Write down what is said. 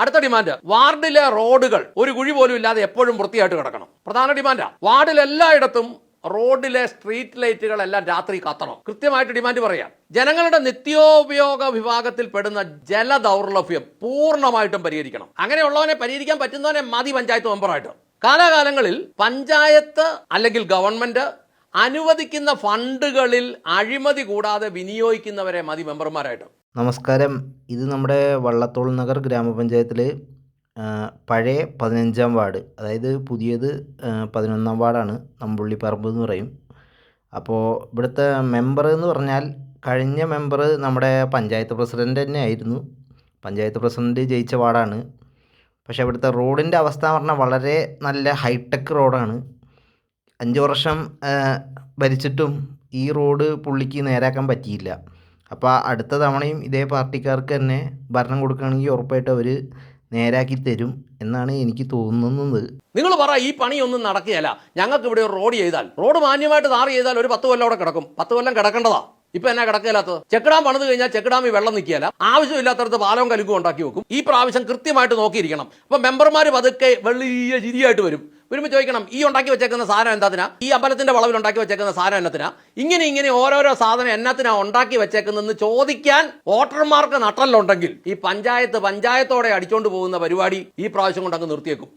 അടുത്ത ഡിമാൻഡ് വാർഡിലെ റോഡുകൾ ഒരു കുഴി പോലും ഇല്ലാതെ എപ്പോഴും വൃത്തിയായിട്ട് കിടക്കണം. പ്രധാന ഡിമാൻഡാ വാർഡിൽ എല്ലായിടത്തും റോഡിലെ സ്ട്രീറ്റ് ലൈറ്റുകൾ എല്ലാം രാത്രി കത്തണം. കൃത്യമായിട്ട് ഡിമാൻഡ് പറയാം. ജനങ്ങളുടെ നിത്യോപയോഗ വിഭാഗത്തിൽ പെടുന്ന ജലദൗർലഭ്യം പൂർണമായിട്ടും പരിഹരിക്കണം. അങ്ങനെയുള്ളവനെ പരിഹരിക്കാൻ പറ്റുന്നവനെ മതി പഞ്ചായത്ത് മെമ്പറായിട്ട് കാലാകാലങ്ങളിൽ പഞ്ചായത്ത് അല്ലെങ്കിൽ ഗവൺമെന്റ് അനുവദിക്കുന്ന ഫണ്ടുകളിൽ അഴിമതി കൂടാതെ വിനിയോഗിക്കുന്നവരെ മതി മെമ്പർമാരായിട്ട് നമസ്കാരം. ഇത് നമ്മുടെ വള്ളത്തോൾ നഗർ ഗ്രാമപഞ്ചായത്തിൽ പഴയ പതിനഞ്ചാം വാർഡ്. അതായത് പുതിയത് പതിനൊന്നാം വാർഡാണ് നമ്പുള്ളിപ്പറമ്പ് എന്ന് പറയും. അപ്പോൾ ഇവിടുത്തെ മെമ്പർ എന്ന് പറഞ്ഞാൽ കഴിഞ്ഞ മെമ്പർ നമ്മുടെ പഞ്ചായത്ത് പ്രസിഡന്റ് തന്നെ ആയിരുന്നു. പഞ്ചായത്ത് പ്രസിഡന്റ് ജയിച്ച വാർഡാണ്. പക്ഷേ ഇവിടുത്തെ റോഡിന്റെ അവസ്ഥ എന്ന് പറഞ്ഞാൽ വളരെ നല്ല ഹൈടെക് റോഡാണ്. അഞ്ച് വർഷം ഭരിച്ചിട്ടും ഈ റോഡ് പുള്ളിക്ക് നേരാക്കാൻ പറ്റിയില്ല. അപ്പോൾ അടുത്ത തവണയും ഇതേ പാർട്ടിക്കാർക്ക് തന്നെ ഭരണം കൊടുക്കുകയാണെങ്കിൽ ഉറപ്പായിട്ട് അവർ നേരാക്കി തരും എന്നാണ് എനിക്ക് തോന്നുന്നത്. നിങ്ങൾ പറ ഈ പണിയൊന്നും നടക്കുകയല്ല. ഞങ്ങൾക്ക് ഇവിടെ ഒരു റോഡ് ചെയ്താൽ. റോഡ് മാന്യമായിട്ട് താറ് ചെയ്താൽ ഒരു പത്ത് കൊല്ലം അവിടെ കിടക്കും. പത്ത് കൊല്ലം കിടക്കേണ്ടതാ. ഇപ്പൊ എന്നാ കിടക്കില്ലാത്തത് ചെക്ക് പണിത് കഴിഞ്ഞാൽ ചെക്ക് വെള്ളം നിൽക്കില്ല ആവശ്യമില്ലാത്തടത്ത് പാലവും കലുക്കും ഉണ്ടാക്കി വെക്കും. ഈ പ്രാവശ്യം കൃത്യമായിട്ട് നോക്കിയിരിക്കണം. അപ്പൊ മെമ്പർമാർ പതുക്കെ വെള്ളിയ ചിരിയായിട്ട് വരും. വരുമ്പോൾ ചോദിക്കണം ഈ ഉണ്ടാക്കി വെച്ചേക്കുന്ന സാധനം എന്താത്തിനാ ഈ അമ്പലത്തിന്റെ വളവിൽ ഉണ്ടാക്കി വെച്ചേക്കുന്ന സാധനം എന്നത്തിനാ ഇങ്ങനെ ഇങ്ങനെ ഓരോരോ സാധനം എന്നത്തിനാ ഉണ്ടാക്കി വെച്ചേക്കുന്നതെന്ന് ചോദിക്കാൻ വോട്ടർമാർക്ക് നട്ടല്ലുണ്ടെങ്കിൽ ഈ പഞ്ചായത്ത് പഞ്ചായത്തോടെ അടിച്ചോണ്ട് പോകുന്ന പരിപാടി ഈ പ്രാവശ്യം കൊണ്ട് അങ്ങ് നിർത്തിയേക്കും.